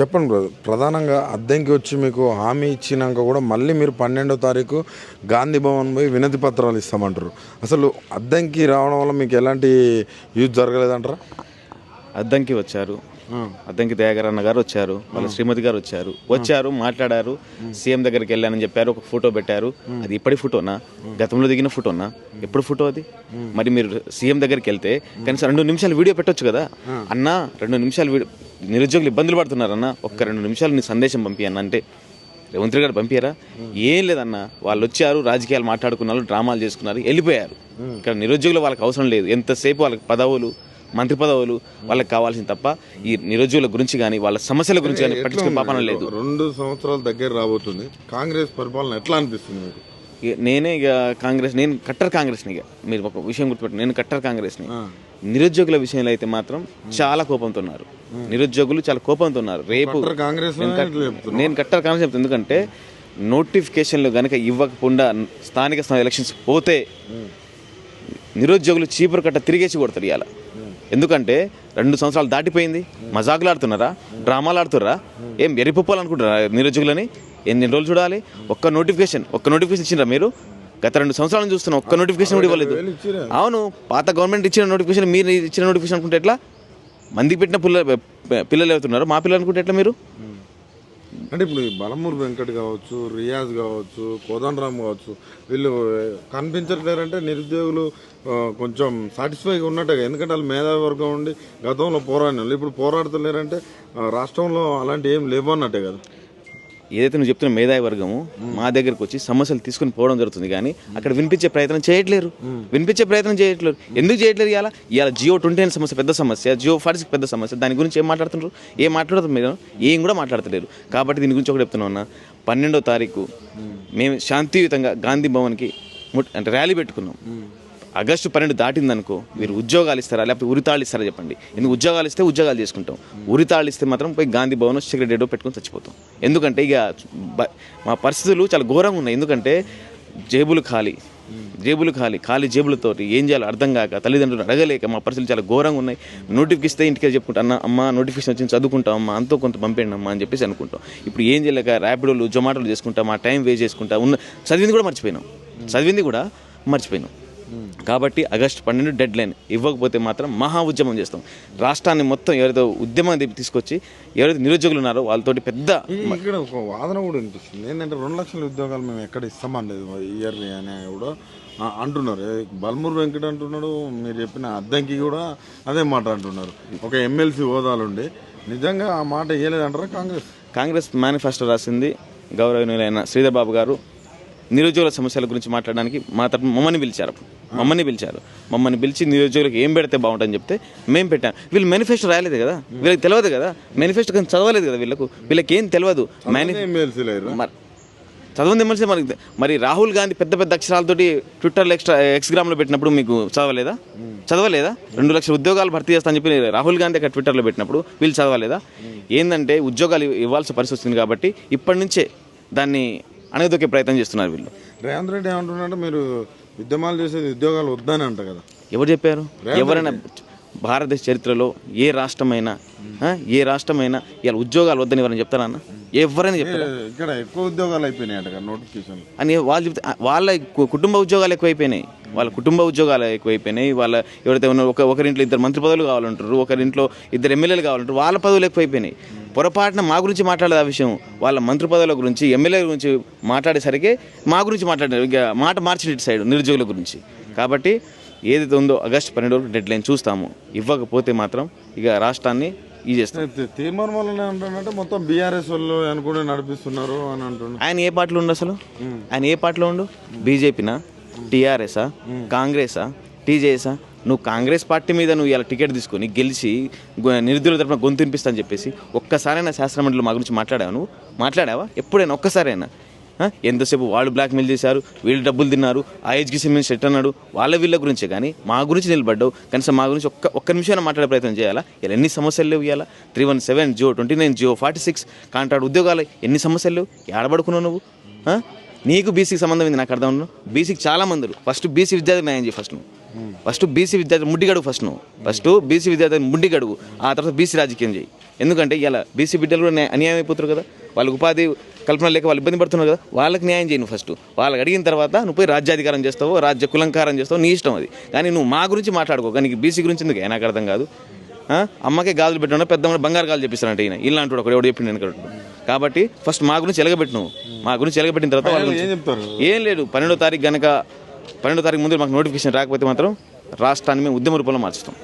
చెప్పండి బ్రదర్. ప్రధానంగా అద్దెంకి వచ్చి మీకు హామీ ఇచ్చినాక కూడా మళ్ళీ మీరు పన్నెండో తారీఖు గాంధీ భవన్ పోయి వినతి పత్రాలు ఇస్తామంటారు. అసలు అద్దెంకి రావడం వల్ల మీకు ఎలాంటి యూజ్ జరగలేదంటారా? అద్దంకి వచ్చారు. అద్దంకి దయాకర్ అన్న గారు వచ్చారు. వాళ్ళ శ్రీమతి గారు వచ్చారు. వచ్చారు మాట్లాడారు. సీఎం దగ్గరికి వెళ్ళానని చెప్పారు. ఒక ఫోటో పెట్టారు. అది ఇప్పటి ఫోటోనా? గతంలో దిగిన ఫోటోనా? ఎప్పుడు ఫోటో అది? మరి మీరు సీఎం దగ్గరికి వెళ్తే కనీసం రెండు నిమిషాలు వీడియో పెట్టొచ్చు కదా? అన్న రెండు నిమిషాలు వీడియో నిరుద్యోగులు ఇబ్బందులు పడుతున్నారన్న ఒక్క రెండు నిమిషాలు నీ సందేశం పంపి అన్న అంటే రేవంత్ రెడ్డి గారు పంపారా ఏం లేదన్న. వాళ్ళు వచ్చారు రాజకీయాలు మాట్లాడుకున్నారు డ్రామాలు చేసుకున్నారు వెళ్ళిపోయారు. ఇక్కడ నిరుద్యోగులు వాళ్ళకి అవసరం లేదు. ఎంతసేపు వాళ్ళకి పదవులు మంత్రి పదవులు వాళ్ళకి కావాల్సింది తప్ప ఈ నిరుద్యోగుల గురించి కానీ వాళ్ళ సమస్యల గురించి కానీ పట్టించుకునే పాపన లేదు. రెండు సంవత్సరాల దగ్గర రాబోతుంది. కాంగ్రెస్ పరిపాలన ఎట్లా అనిపిస్తుంది మీకు? నేనే ఇక కాంగ్రెస్ నేను కట్టర్ కాంగ్రెస్ని ఇక. మీరు ఒక విషయం గుర్తుపెట్టు నేను కట్టర్ కాంగ్రెస్ని. నిరుద్యోగుల విషయంలో అయితే మాత్రం చాలా కోపంతో ఉన్నారు. నిరుద్యోగులు చాలా కోపంతో ఉన్నారు రేపు నేను కట్- నేను కట్టర్ కాంగ్రెస్ చెప్తాను ఎందుకంటే నోటిఫికేషన్లు కనుక ఇవ్వకుండా స్థానిక స్థాయి ఎలక్షన్స్ పోతే నిరుద్యోగులు చీపురు కట్ట తిరిగేసి కొడతారు ఇవాళ ఎందుకంటే రెండు సంవత్సరాలు దాటిపోయింది. మజాకులు ఆడుతున్నారా? డ్రామాలు ఆడుతున్నారా? ఏం ఎరిపోపాలి అనుకుంటారా నిరుద్యోగులని? ఎన్ని రోజులు చూడాలి? ఒక్క నోటిఫికేషన్ ఒక్క నోటిఫికేషన్ ఇచ్చిండ్రా మీరు? గత రెండు సంవత్సరాలు చూస్తున్నాం ఒక్క నోటిఫికేషన్ కూడా ఇవ్వలేదు. అవును పాత గవర్నమెంట్ ఇచ్చిన నోటిఫికేషన్ మీరు ఇచ్చిన నోటిఫికేషన్ అనుకుంటే ఎట్లా? మందికి పెట్టిన పిల్లలు పిల్లలు అవుతున్నారు మా పిల్లలు అనుకుంటే ఎట్లా మీరు? అంటే ఇప్పుడు బలమూరు వెంకట్ కావచ్చు రియాజ్ కావచ్చు కోదండరామ్ కావచ్చు వీళ్ళు కనిపించట్లేరంటే నిరుద్యోగులు కొంచెం సాటిస్ఫైగా ఉన్నట్టుగా ఎందుకంటే వాళ్ళు మేధావి వర్గం ఉండి గతంలో పోరాడిన వాళ్ళు. ఇప్పుడు పోరాడుతలేరంటే రాష్ట్రంలో అలాంటి ఏం లేవు అన్నట్టే కదా. ఏదైతే నువ్వు చెప్తున్న మేధావి వర్గము మా దగ్గరకు వచ్చి సమస్యలు తీసుకుని పోవడం జరుగుతుంది కానీ అక్కడ వినిపించే ప్రయత్నం చేయట్లేరు. వినిపించే ప్రయత్నం చేయట్లేరు. ఎందుకు చేయట్లేరు ఇవాళ? ఇవాళ జియో ట్వంటీ నైన్ సమస్య పెద్ద సమస్య జియో ఫార్టీ పెద్ద సమస్య. దాని గురించి ఏం మాట్లాడుతున్నారు? ఏం మాట్లాడుతున్నారు మీరు? ఏం కూడా మాట్లాడతలేరు కాబట్టి దీని గురించి ఒకటి చెప్తున్నా పన్నెండో తారీఖు మేము శాంతియుతంగా గాంధీ భవన్కి ముట్- అంటే ర్యాలీ పెట్టుకున్నాం. ఆగస్టు పన్నెండు దాటిందనుకో మీరు ఉద్యోగాలు ఇస్తారా లేకపోతే ఉరితాళ్ళు ఇస్తారా చెప్పండి. ఎందుకు ఉద్యోగాలు ఇస్తే ఉద్యోగాలు చేసుకుంటాం. ఉరితాళ్ళు ఇస్తే మాత్రం పోయి గాంధీ భవన్ సెక్రటరీ పెట్టుకొని చచ్చిపోతాం. ఎందుకంటే ఇక మా పరిస్థితులు చాలా ఘోరంగా ఉన్నాయి. ఎందుకంటే జేబులు ఖాళీ. జేబులు ఖాళీ. ఖాళీ జేబులతోటి ఏం చేయాలో అర్థం కాక తల్లిదండ్రులు అడగలేక మా పరిస్థితులు చాలా ఘోరంగా ఉన్నాయి. నోటిఫికేషన్ ఇస్తే ఇంటికి చెప్పుకుంటా అన్న అమ్మ నోటిఫికేషన్ వచ్చింది చదువుకుంటాం అమ్మ అంతో కొంత పంపేయండి అమ్మ అని చెప్పేసి అనుకుంటాం. ఇప్పుడు ఏం చేయలేక ర్యాపిడోలు జొమాటోలు చేసుకుంటాం మా టైం వేస్ట్ చేసుకుంటా ఉన్న చదివింది కూడా మర్చిపోయినాం. చదివింది కూడా మర్చిపోయినాం. కాబట్టి ఆగస్టు పన్నెండు డెడ్ లైన్ ఇవ్వకపోతే మాత్రం మహా ఉద్యమం చేస్తాం. రాష్ట్రాన్ని మొత్తం ఎవరైతే ఉద్యమం తీసుకొచ్చి ఎవరైతే నిరుద్యోగులు ఉన్నారో వాళ్ళతోటి పెద్ద ఇక్కడ ఒక వాదన కూడా వినిపిస్తుంది. ఏంటంటే రెండు లక్షల ఉద్యోగాలు మేము ఎక్కడ ఇస్తామలేదు ఇయర్లీ అని కూడా అంటున్నారు. బల్మూరు వెంకట అంటున్నాడు మీరు చెప్పిన అద్దంకి కూడా అదే మాట అంటున్నారు. ఒక ఎమ్మెల్సీ హోదాలుండి నిజంగా ఆ మాట ఇయ్యలేదంటారా కాంగ్రెస్? కాంగ్రెస్ మేనిఫెస్టో రాసింది గౌరవనీయులైన శ్రీధర్ బాబు గారు. నిరుద్యోగుల సమస్యల గురించి మాట్లాడడానికి మా తరపు మమ్మల్ని పిలిచారు. మమ్మల్ని పిలిచారు. మమ్మల్ని పిలిచి నిరుద్యోగులకు ఏం పెడితే బాగుంటుందని చెప్తే మేము పెట్టాం. వీళ్ళు మేనిఫెస్టో రాయలేదు కదా? వీళ్ళకి తెలియదు కదా? మేనిఫెస్టో కానీ చదవలేదు కదా వీళ్ళకు? వీళ్ళకి ఏం తెలియదు? చదవంది ఎమ్మెల్సీ మరి మరి రాహుల్ గాంధీ పెద్ద పెద్ద అక్షరాలతోటి ట్విట్టర్లో ఎక్స్ట్రా ఎక్స్గ్రామ్లో పెట్టినప్పుడు మీకు చదవలేదా? చదవలేదా? రెండు లక్షల ఉద్యోగాలు భర్తీ చేస్తానని చెప్పి రాహుల్ గాంధీ అక్కడ ట్విట్టర్లో పెట్టినప్పుడు వీళ్ళు చదవలేదా? ఏంటంటే ఉద్యోగాలు ఇవ్వాల్సిన పరిస్థితి కాబట్టి ఇప్పటి నుంచే దాన్ని అణగదొక్కే ప్రయత్నం చేస్తున్నారు వీళ్ళు. రేవంత్ రెడ్డి ఏమంటున్నారంటే మీరు ఉద్యమాలు చేసేది ఉద్యోగాలు వద్దని అంట కదా. ఎవరు చెప్పారు? ఎవరైనా భారతదేశ చరిత్రలో ఏ రాష్ట్రమైనా ఏ రాష్ట్రమైనా ఇలా ఉద్యోగాలు వద్దని ఎవరైనా చెప్తారన్న ఎవరైనా చెప్తారా ఇక్కడ ఎక్కువ ఉద్యోగాలు అయిపోయినాయి నోటిఫికేషన్ అని వాళ్ళు చెప్తే వాళ్ళ కుటుంబ ఉద్యోగాలు ఎక్కువైపోయినాయి. వాళ్ళ కుటుంబ ఉద్యోగాలు ఎక్కువైపోయినాయి. వాళ్ళ ఎవరైతే ఉన్నారో ఒక ఒకరింట్లో ఇద్దరు మంత్రి పదవులు కావాలంటారు ఒకరింట్లో ఇద్దరు ఎమ్మెల్యేలు కావాలంటారు వాళ్ళ పదవులు ఎక్కువైపోయినాయి. పొరపాటున మా గురించి మాట్లాడదు ఆ విషయం. వాళ్ళ మంత్రి పదవుల గురించి ఎమ్మెల్యేల గురించి మాట్లాడేసరికి మా గురించి మాట్లాడారు. ఇక మాట మార్చిన ఇటు సైడ్ నిరుద్యోగుల గురించి. కాబట్టి ఏదైతే ఉందో ఆగస్టు పన్నెండు వరకు డెడ్ లైన్ చూస్తాము. ఇవ్వకపోతే మాత్రం ఇక రాష్ట్రాన్ని ఈ చేస్తాం. తీర్మానం వల్ల అంటున్నట్టే మొత్తం బీఆర్ఎస్ వాళ్ళు అనుకుంటే నడిపిస్తున్నారు అని అంటున్నారు. ఆయన ఏ పార్టీలో ఉండు అసలు? ఆయన ఏ పార్టీలో ఉండు? బీజేపీనా? టీఆర్ఎసా కాంగ్రెసా టీజేఎసా నువ్వు కాంగ్రెస్ పార్టీ మీద నువ్వు ఇలా టికెట్ తీసుకొని గెలిచి గొ- నిరుద్యోగుల తరపున గొంతు వినిపిస్తా అని చెప్పేసి ఒక్కసారైనా శాస్త్రమండలి మా గురించి మాట్లాడావు నువ్వు? మాట్లాడావా? ఎప్పుడైనా ఒక్కసారైనా? ఎంతసేపు వాళ్ళు బ్లాక్మెయిల్ చేశారు వీళ్ళు డబ్బులు తిన్నారు ఆ ఏజ్కి సంబంధించి సెట్ అన్నాడు వాళ్ళ వీళ్ళ గురించే కానీ మా గురించి నిలబడ్డావు. కనీసం మా గురించి ఒక్క ఒక్క నిమిషమైనా మాట్లాడే ప్రయత్నం చేయాలా? ఇలా ఎన్ని సమస్యలు లేవు ఇవ్వాలా three one seven GO twenty nine GO forty six contract ఉద్యోగాలు ఎన్ని సమస్యలు లేవు? ఏడబడుకున్నావు నువ్వు? నీకు బీసీకి సంబంధం ఇది నాకు అర్థం ఉన్నావు బీసీకి చాలా మందులు ఫస్ట్ బీసీ విద్యార్థి న్యాయం చేయి ఫస్ట్ నువ్వు. ఫస్ట్ బీసీ విద్యార్థి ముడ్డిగడుగు ఫస్ట్ నువ్వు. ఫస్ట్ బీసీ విద్యార్థి ముడ్డిగడుగు ఆ తర్వాత బీసీ రాజకీయం చేయి. ఎందుకంటే ఇలా బీసీ బిడ్డలు కూడా న్యాయ- అన్యాయం అయిపోతారు కదా. వాళ్ళకి ఉపాధి కల్పన లేక వాళ్ళు ఇబ్బంది పడుతున్నారు కదా. వాళ్ళకి న్యాయం చేయను ఫస్ట్. వాళ్ళకి అడిగిన తర్వాత నువ్వు పోయి రాజ్యాధికారం చేస్తావు రాజ్య కులంకారం చేస్తావు నీ ఇష్టం అది. కానీ నువ్వు మా గురించి మాట్లాడుకో. కానీ బీసీ గురించి ఎందుకు? నాకు అర్థం కాదు? అమ్మకే గాజులు పెట్టినా పెద్ద బంగారు గాజులు చెప్పిస్తానంటే ఈయన. ఇలాంటి ఒకడు ఎవడు చెప్పిండు వెనక కాబట్టి ఫస్ట్ మా గురించి ఎలగబెట్టు నువ్వు. మా గురించి ఎలగబెట్టిన తర్వాత ఏం లేదు. పన్నెండో తారీఖు గనక పన్నెండో తారీఖు ముందు మాకు నోటిఫికేషన్ రాకపోతే మాత్రం రాష్ట్రాన్ని మేము ఉద్యమ రూపంలో మార్చుతాం.